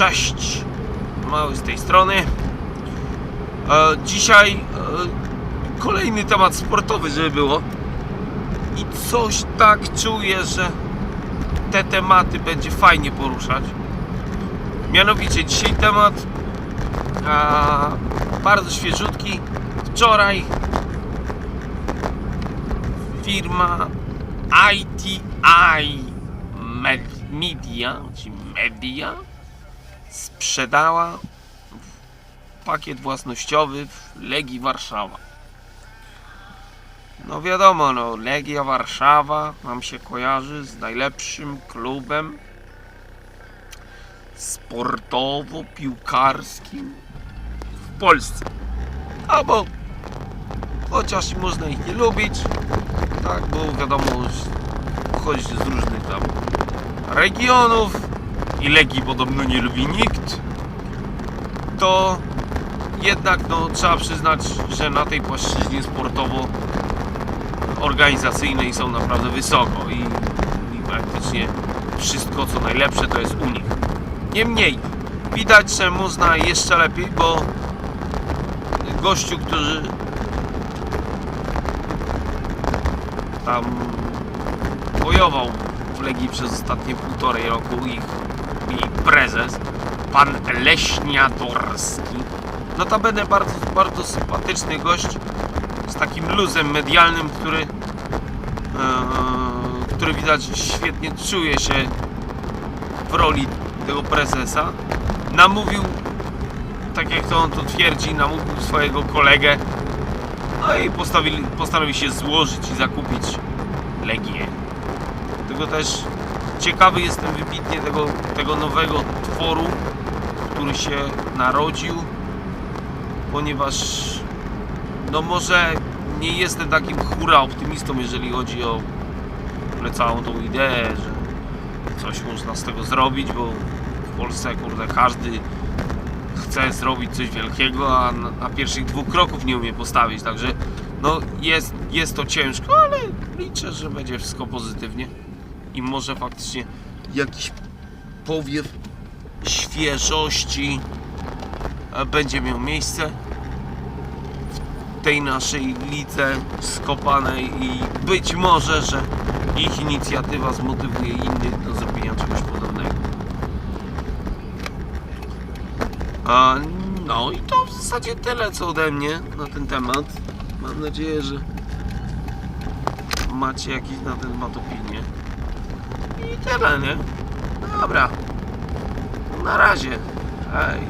Cześć! Mały z tej strony. E, dzisiaj e, kolejny temat sportowy, żeby było. I coś tak czuję, że te tematy będzie fajnie poruszać. Mianowicie dzisiaj temat a, bardzo świeżutki. Wczoraj firma ITI Med- Media, czy Media sprzedała pakiet własnościowy w Legii Warszawa. No wiadomo, no Legia Warszawa nam się kojarzy z najlepszym klubem sportowo-piłkarskim w Polsce. Albo chociaż można ich nie lubić, tak, bo wiadomo, że pochodzi z różnych tam regionów i Legii podobno nie lubi nikt, to jednak no, trzeba przyznać, że na tej płaszczyźnie sportowo organizacyjnej są naprawdę wysoko i, i praktycznie wszystko co najlepsze to jest u nich. Niemniej widać, że można jeszcze lepiej, bo gościu, który tam bojował w Legii przez ostatnie półtorej roku ich, ich prezes, pan Leśniadorski. Notabene bardzo, bardzo sympatyczny gość z takim luzem medialnym, który, e, który widać świetnie czuje się w roli tego prezesa. Namówił, tak jak to on to twierdzi, namówił swojego kolegę no i postanowili się złożyć i zakupić Legię. Dlatego też ciekawy jestem wybitnie tego, tego nowego tworu, który się narodził, ponieważ no może nie jestem takim hura optymistą, jeżeli chodzi o całą tą ideę, że coś można z tego zrobić, bo w Polsce kurde każdy chce zrobić coś wielkiego, a na pierwszych dwóch kroków nie umie postawić, także no jest, jest to ciężko, ale liczę, że będzie wszystko pozytywnie i może faktycznie jakiś powiew świeżości e, będzie miał miejsce w tej naszej lidze skopanej i być może, że ich inicjatywa zmotywuje innych do zrobienia czegoś podobnego. A, no i to w zasadzie tyle co ode mnie na ten temat. Mam nadzieję, że macie jakieś na ten temat opinie. Tyle, nie? Dobra. Na razie. Hej.